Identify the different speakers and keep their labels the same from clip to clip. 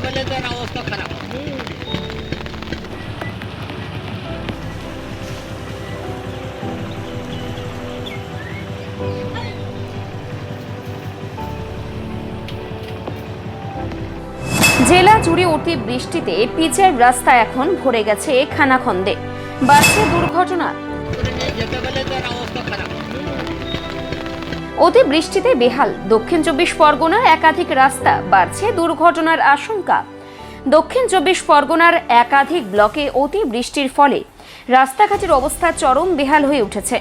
Speaker 1: অবস্থা খারাপ।
Speaker 2: জেলা জুড়ে অতি বৃষ্টিতে পিচের রাস্তা এখন ভরে গেছে খানাখন্দে। বাড়ছে দুর্ঘটনা। অতি বৃষ্টিতে বেহাল। দক্ষিণ চব্বিশ পরগনার একাধিক রাস্তা বাড়ছে দুর্ঘটনার আশঙ্কা। দক্ষিণ চব্বিশ পরগনার একাধিক ব্লকে অতি বৃষ্টির ফলে রাস্তাঘাটের অবস্থা চরম বেহাল হয়ে উঠেছে।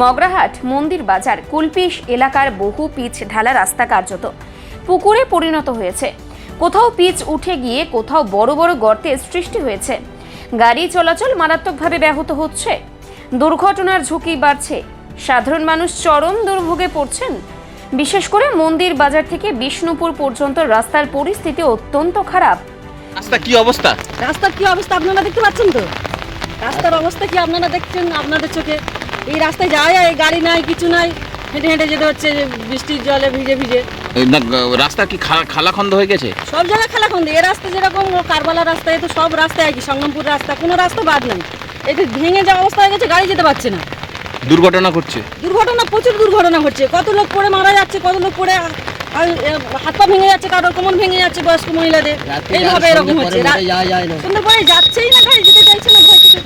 Speaker 2: মগরাহাট মন্দির বাজার কুলপিস এলাকার বহু পিচ ঢালা রাস্তা কার্যত। পুকুরে পরিণত হয়েছে। কোথাও পিচ উঠে গিয়ে কোথাও বড় বড় গর্তের সৃষ্টি হয়েছে। গাড়ি চলাচল মারাত্মকভাবে ব্যাহত হচ্ছে। দুর্ঘটনার ঝুঁকি বাড়ছে। সাধারণ মানুষ চরম দুর্ভোগে পড়ছেন। বিশেষ করে মন্দির বাজার থেকে বিষ্ণুপুর পর্যন্ত রাস্তার পরিস্থিতি অত্যন্ত খারাপ।
Speaker 3: রাস্তা কি অবস্থা?
Speaker 4: রাস্তার কি অবস্থা আপনারা দেখতে পাচ্ছেন তো? রাস্তার অবস্থা কি আপনারা দেখছেন আপনাদের চোখে? এই রাস্তায় যাওয়া যায় গাড়ি নাই কিছু নাই হেঁটে হেঁটে যেতে হচ্ছে বৃষ্টির জলে ভিজে ভিজে।
Speaker 3: রাস্তা কি খালা খালাখন্দ হয়ে গেছে?
Speaker 4: সব জায়গায় খালাখন্দ এই রাস্তা যেরকম কারবালা রাস্তা এ তো সব রাস্তায় একই সঙ্গমপুর রাস্তা কোনো রাস্তা বাদ নাই। এই তো ভেঙে যাওয়া অবস্থা হয়ে গেছে গাড়ি যেতে পারছে না।
Speaker 3: দুর্ঘটনা ঘটছে।
Speaker 4: দুর্ঘটনা প্রচুর দুর্ঘটনা ঘটছে। কত লোক পড়ে মারা যাচ্ছে কত লোক পড়ে হাত পা ভেঙে যাচ্ছে কারোর কোমর ভেঙে যাচ্ছে বয়স্ক মহিলাদের। এইভাবে এরকম হচ্ছে। রা- সুন্দর পরে যাচ্ছেই না গাড়ি যেতে চাইছে না ভয় থেকে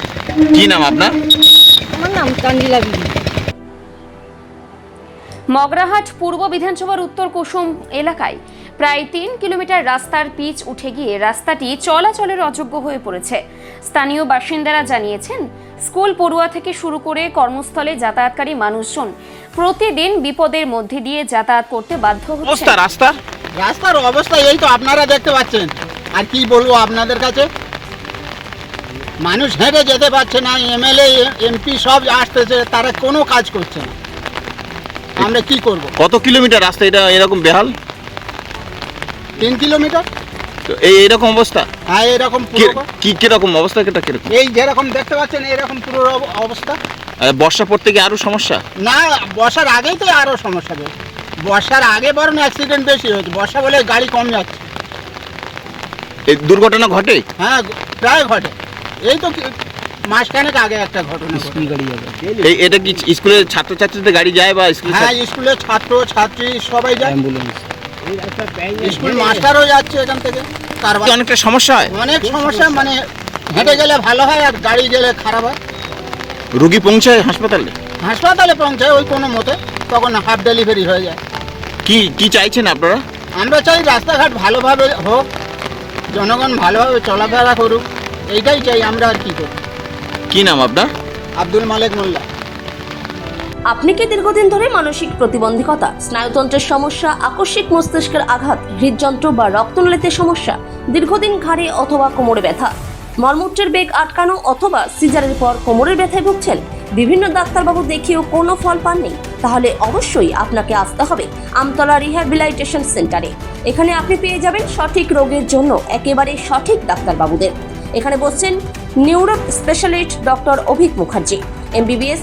Speaker 3: কি নাম আপনার?
Speaker 4: আমার নাম কাঞ্জিলা বিবি।
Speaker 2: মগরাহাট পূর্ব বিধানসভার উত্তর কুসুম এলাকায় প্রায় তিন কিলোমিটার রাস্তার পিচ উঠে গিয়ে রাস্তাটি চলাচলের অযোগ্য হয়ে পড়েছে। স্থানীয় বাসিন্দারা জানিয়েছেন স্কুল পড়ুয়া থেকে শুরু করে কর্মস্থলে যাতায়াতকারী মানুষজন প্রতিদিন বিপদের মধ্যে দিয়ে যাতায়াত করতে বাধ্য হচ্ছে
Speaker 3: অবস্থা রাস্তার
Speaker 5: রাস্তার অবস্থা এই তো আপনারা দেখতে পাচ্ছেন। আর কি বলব আপনাদের কাছে? মানুষ হেঁটে যেতে পারছে না এমএলএ এমপি সব আসতেছে তারা কোনো কাজ করছে না। আমরা কি করব?
Speaker 3: কত কিলোমিটার রাস্তা? এটা এরকম বেহাল?
Speaker 5: তিন কিলোমিটার?
Speaker 3: তো এই এরকম অবস্থা?
Speaker 5: হ্যাঁ এরকম পুরো
Speaker 3: কি কীরকম অবস্থা এটা কীরকম?
Speaker 5: এই যেরকম দেখতে পাচ্ছেন এরকম পুরো অবস্থা।
Speaker 3: আর বর্ষা পড়তে গিয়ে সমস্যা?
Speaker 5: না বর্ষার আগেই তো আরও সমস্যা বেশি বর্ষার আগে বরং অ্যাক্সিডেন্ট বেশি হয়েছে। বর্ষা বলে গাড়ি কম যাচ্ছে।
Speaker 3: এই দুর্ঘটনা ঘটে?
Speaker 5: হ্যাঁ প্রায় ঘটে। এই তো মাসখানেক আগে একটা ঘটনা ঘটে।
Speaker 3: এই এটা কি স্কুলের ছাত্রছাত্রীদের গাড়ি যায় বা স্কুল
Speaker 5: হ্যাঁ স্কুলের ছাত্র ছাত্রী সবাই যায়। স্কুল মাস্টারও যাচ্ছে এখান থেকে। কারবার
Speaker 3: অনেকটা সমস্যা হয়।
Speaker 5: অনেক সমস্যা মানে হেঁটে গেলে ভালো হয় আর গাড়ি গেলে খারাপ হয়।
Speaker 3: রুগী পৌঁছায় হাসপাতালে?
Speaker 5: হাসপাতালে পৌঁছায় ওই কোনো মতে তখন হাফ ডেলিভারি হয়ে যায়।
Speaker 3: কি কি চাইছেন আপনারা?
Speaker 5: আমরা চাই রাস্তাঘাট ভালোভাবে হোক জনগণ ভালোভাবে চলাফেরা করুক এইটাই চাই আমরা আর কি করি।
Speaker 3: কি নাম আপনার?
Speaker 5: আব্দুল মালেক মোল্লা।
Speaker 6: আপনি কি দীর্ঘদিন ধরে মানসিক প্রতিবন্ধকতা, স্নায়ুতন্ত্রের সমস্যা, আকস্মিক মস্তিষ্কের আঘাত, হৃদযন্ত্র বা রক্তনালীতে সমস্যা, দীর্ঘদিন ঘাড়ে অথবা কোমরে ব্যথা, মলমূত্রের বেগ আটকানো অথবা সিজারের পর কোমরের ব্যথায় ভুগছেন? বিভিন্ন ডাক্তারবাবু দেখিয়েও কোনো ফল পাননি? তাহলে অবশ্যই আপনাকে আসতে হবে আমতলা রিহ্যাবিলাইটেশন সেন্টারে। এখানে আপনি পেয়ে যাবেন সঠিক রোগের জন্য একেবারে সঠিক ডাক্তারবাবুদের। এখানে বসছেন neuro specialist doctor Abhik Mukherjee, MBBS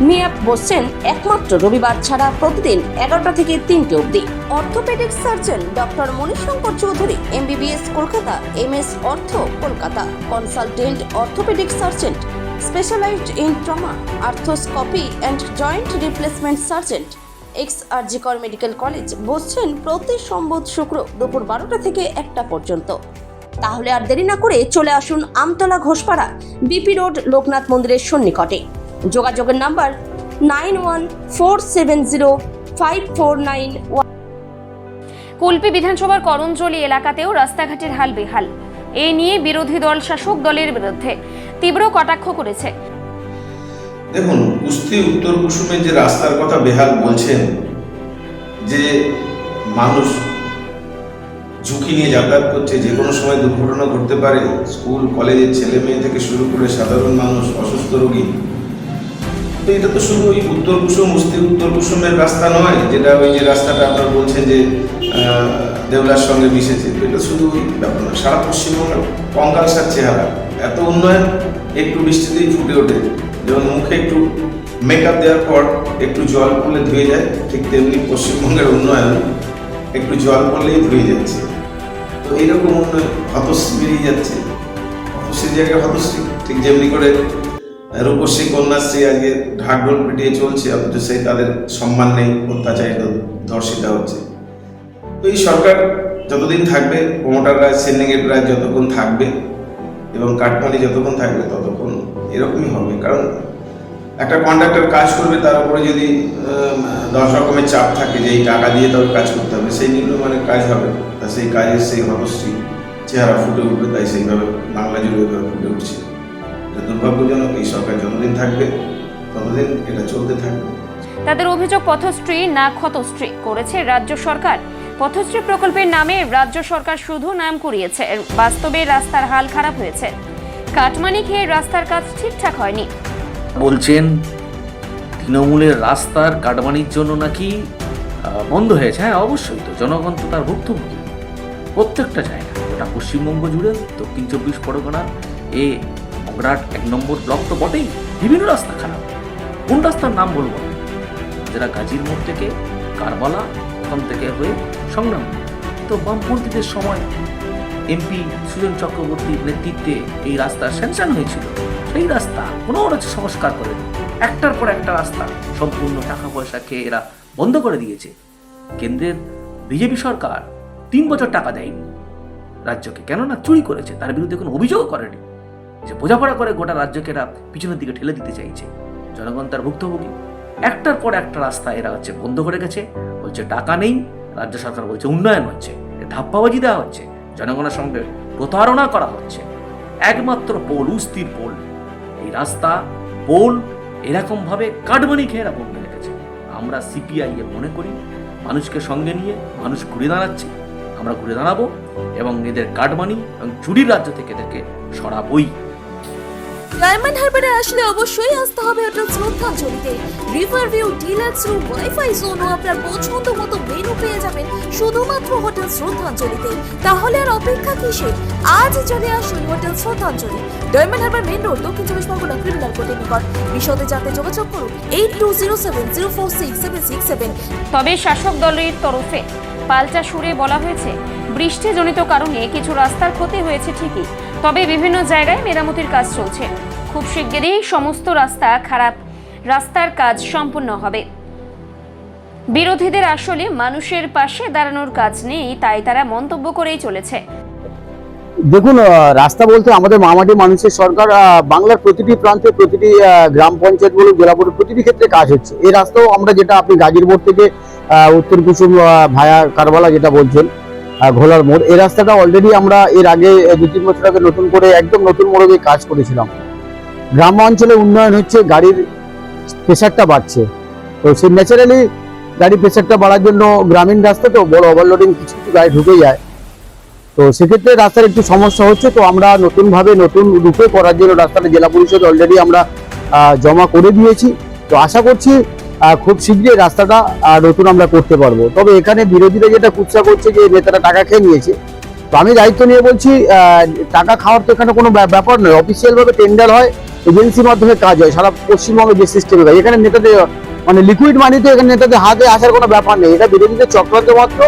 Speaker 6: মিয়াপ বসছেন একমাত্র রবিবার ছাড়া প্রতিদিন এগারোটা থেকে তিনটে অবধি। Orthopaedic surgeon doctor Manishankar Chowdhury, MBBS Kolkata M S ortho Kolkata, consultant orthopaedic surgeon specialised in trauma, arthroscopy and joint replacement surgeon ex RG Kar medical college বসছেন প্রতি সম্বোধ শুক্র দুপুর বারোটা থেকে একটা পর্যন্ত। তাহলে আর দেরি না করে চলে আসুন Amtala Ghoshpara, B P road, Loknath মন্দিরের সন্নিকটে। যোগাযোগের number nine one four seven zero five four nine
Speaker 2: Kulpi বিধানসভার করঞ্জলি এলাকাতেও রাস্তাঘাটের হাল বেহাল। এ নিয়ে বিরোধী দল শাসক দলের বিরুদ্ধে তীব্র কটাক্ষ করেছে।
Speaker 7: দেখুন কুস্তি উত্তর কুসুমে যে রাস্তার কথা বেহাল বলছেন যে মানুষ ঝুঁকি নিয়ে যাতায়াত করছে যে কোনো সময় দুর্ঘটনা ঘটতে পারে স্কুল কলেজের ছেলে মেয়ে থেকে শুরু করে সাধারণ মানুষ অসুস্থ রোগী তো এটা তো শুধু ওই উত্তর কুসুম উস্তি উত্তর কুসুমের রাস্তা নয়, যেটা ওই যে রাস্তাটা আপনার বলছেন যে দেউলার সঙ্গে মিশেছে এটা শুধু সারা পশ্চিমবঙ্গের কঙ্কালসার চেহারা। এত উন্নয়ন, একটু বৃষ্টিতেই ফুটে ওঠে, যেমন মুখে একটু মেকআপ দেওয়ার পর একটু জল পড়লে ধুয়ে যায়, ঠিক তেমনি পশ্চিমবঙ্গের উন্নয়ন একটু জল পড়লেই ধুয়ে যাচ্ছে। তো এইরকম উন্নয়ন, হতশ্রী বেরিয়ে যাচ্ছে। হতশ্রী জায়গায় হতশ্রী, ঠিক যেমনি করে রূপশ্রী কন্যাশ্রী আজকে ঢাকঢোল পিটিয়ে চলছে, অথচ সেই তাদের সম্মান নেই অত্যাচারিত ধর্ষিতা হচ্ছে। তো এই সরকার যতদিন থাকবে প্রমোটার রাজ সেন্ডিংয়ের রাজ যতক্ষণ থাকবে এবং কাঠমানি যতক্ষণ থাকবে, ততক্ষণ এরকমই হবে। কারণ একটা কন্ট্রাক্টর কাজ করবে, তার উপরে যদি দশ রকমের চাপ থাকে যে এই টাকা দিয়ে তবে কাজ করতে হবে, সেই নিম্নমানের কাজ হবে। তা সেই কাজের সেই হতশ্রী, চেহারা ফুটে উঠবে, তাই সেইভাবে বাংলা জুড়ে ফুটে উঠছে। দুর্ভাগ্যজনক এই সরকার যতদিন থাকবে ততদিন এটা চলতে থাকবে।
Speaker 2: তাদের অভিযোগ পথশ্রী না ক্ষতশ্রী করেছে রাজ্য সরকার। পথশ্রী প্রকল্পের নামে রাজ্য সরকার শুধু নাম করিয়েছে বাস্তবে রাস্তার হাল খারাপ হয়েছে। কাটমানি খেয়ে রাস্তার কাজ ঠিকঠাক হয়নি।
Speaker 8: বলছেন তৃণমূলের রাস্তার কাটমানির জন্য নাকি বন্ধ হয়েছে। হ্যাঁ অবশ্যই তো জনগণ তো তার ভুক্তভোগী। প্রত্যেকটা জায়গা ওটা পশ্চিমবঙ্গ জুড়ে দক্ষিণ চব্বিশ পরগনা এ মগরাট এক নম্বর ব্লক তো বটেই, বিভিন্ন রাস্তা খারাপ। কোন রাস্তার নাম বলব? যারা গাজীর মোড় থেকে কারবালা ওখান থেকে হয়ে সংগ্রাম তো বামপন্থীদের সময় এমপি সুজন চক্রবর্তীর নেতৃত্বে এই রাস্তা স্যাংশন হয়েছিল। সেই রাস্তা কোনো হচ্ছে সংস্কার করে একটার পর একটা রাস্তা সম্পূর্ণ টাকা পয়সা খেয়ে এরা বন্ধ করে দিয়েছে। কেন্দ্রের বিজেপি সরকার তিন বছর টাকা দেয়নি। রাজ্যকে কেননা চুরি করেছে, তার বিরুদ্ধে কোনো অভিযোগও করেনি। যে বোঝাপড়া করে গোটা রাজ্যকে এরা পিছনের দিকে ঠেলে দিতে চাইছে। জনগণ তার ভুক্তভোগী। একটার পর একটা রাস্তা এরা হচ্ছে বন্ধ করে গেছে। বলছে, টাকা নেই। রাজ্য সরকার বলছে, উন্নয়ন হচ্ছে। ধাপ্পাবাজি দেওয়া হচ্ছে। জনগণের সঙ্গে প্রতারণা করা হচ্ছে। একমাত্র পোল, উস্তির পোল। এই রাস্তা, পোল এরকমভাবে কাটমানি খেয়ে এরা বন্ধ রেখেছে। আমরা সিপিআই এ মনে করি, মানুষকে সঙ্গে নিয়ে মানুষ ঘুরে দাঁড়াচ্ছে। আমরা ঘুরে দাঁড়াবো এবং এদের কাটমানি এবং চুরির রাজ্য থেকে এদেরকে সরাবই।
Speaker 9: ডায়মন্ড হারবারে আসলে অবশ্যই আসতে হবে hotel শ্রদ্ধাঞ্জলিতে। River view deluxe room wifi zone ও আপনার পছন্দ মতো মেনু পেয়ে যাবেন শুধুমাত্র হোটেল শ্রদ্ধাঞ্জলিতে। তাহলে আর অপেক্ষা কিসের? আজ চলে আসুন হোটেল শ্রদ্ধাঞ্জলি। ডায়মন্ড হারবার মেন রোড দক্ষিণ চব্বিশ পরগনা ক্রিমিনাল কোর্টের নিকট। বিশদে জানতে যোগাযোগ করুন eight two zero seven zero four six seven six seven
Speaker 2: তবে শাসক দলের তরফে পাল্টা সুরে বলা হয়েছে, বৃষ্টিজনিত কারণে কিছু রাস্তার ক্ষতি হয়েছে ঠিকই। তবে বিভিন্ন জায়গায় মেরামতির কাজ চলছে। খুব শিগগিরই সমস্ত রাস্তা খারাপ। রাস্তার কাজ সম্পূর্ণ হবে। বিরোধীদের আসলে মানুষের পাশে দাঁড়ানোর কাজ নেই, তাই তারা মন্তব্য করেই চলেছে।
Speaker 10: দেখুন রাস্তা বলতে আমাদের মামাটি মানুষের সরকার বাংলার প্রতিটি প্রান্তে প্রতিটি গ্রাম পঞ্চায়েত বলুন জেলা বলুন প্রতিটি ক্ষেত্রে কাজ হচ্ছে। এই রাস্তাও আমরা যেটা আপনি গাজীর মোড় থেকে উত্তর কুসুম ভায়া কারবালা যেটা বলছেন ঘোলার মোড়। এই রাস্তাটা অলরেডি আমরা এর আগে দু তিন বছর আগে নতুন করে, একদম নতুন মোড়কে কাজ করেছিলাম। গ্রাম অঞ্চলে উন্নয়ন হচ্ছে, গাড়ির প্রেশারটা বাড়ছে। তো সে ন্যাচারালি গাড়ির প্রেশারটা বাড়ার জন্য গ্রামীণ রাস্তা তো বড় ওভারলোডিং কিছু কিছু গাড়ি ঢুকে যায়। তো সেক্ষেত্রে রাস্তার একটু সমস্যা হচ্ছে, তো আমরা নতুনভাবে নতুন রূপে করার জন্য রাস্তাটা জেলা পরিষদ অলরেডি আমরা জমা করে দিয়েছি। তো আশা করছি খুব শীঘ্রই রাস্তাটা নতুন আমরা করতে পারব। তবে এখানে বিরোধীরা যেটা কুৎসা করছে যে নেতারা টাকা খেয়ে নিয়েছে। তো আমি দায়িত্ব নিয়ে বলছি টাকা খাওয়ার তো এখানে কোনো ব্যা- ব্যাপার নয়। অফিসিয়াল ভাবে টেন্ডার হয় এজেন্সির মাধ্যমে কাজ হয়। সারা পশ্চিমবঙ্গে যে সিস্টেমে হয়। এখানে নেতাদের মানে লিকুইড মানি তো এখানে নেতাদের হাতে আসার কোনো ব্যাপার নেই। এটা বিরোধীদের চক্রান্ত মাত্র।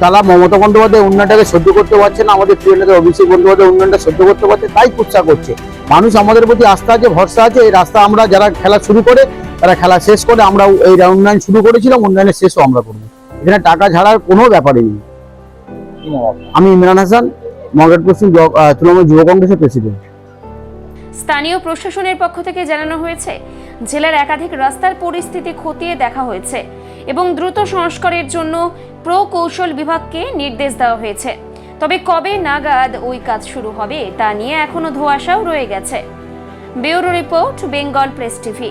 Speaker 10: তারা মমতা বন্দ্যোপাধ্যায় উন্নয়নটাকে সহ্য করতে পারছে না। আমাদের প্রিয় নেতা অভিষেক বন্দ্যোপাধ্যায় উন্নয়নটা সহ্য করতে পারছে, তাই কুৎসা করছে। মানুষ আমাদের প্রতি আস্থা আছে, ভরসা আছে। এই রাস্তা আমরা যারা খেলা শুরু করে তারা খেলা শেষ করে আমরা এই উন্নয়ন শুরু করেছিলাম উন্নয়নের শেষও আমরা করব। এখানে টাকা ছাড়ার কোনো ব্যাপারই নেই। আমি ইমরান হাসান, মগরাট পশ্চিম তৃণমূল যুব কংগ্রেসের প্রেসিডেন্ট।
Speaker 2: স্থানীয় প্রশাসনের পক্ষ থেকে জানানো হয়েছে, জেলার একাধিক রাস্তার পরিস্থিতি খতিয়ে দেখা হয়েছে এবং দ্রুত সংস্কারের জন্য প্রকৌশল বিভাগকে নির্দেশ দেওয়া হয়েছে। তবে কবে নাগাদ ওই কাজ শুরু হবে, তা নিয়ে এখনও ধোঁয়াশাও রয়ে গেছে। Bureau report, Bengal press TV.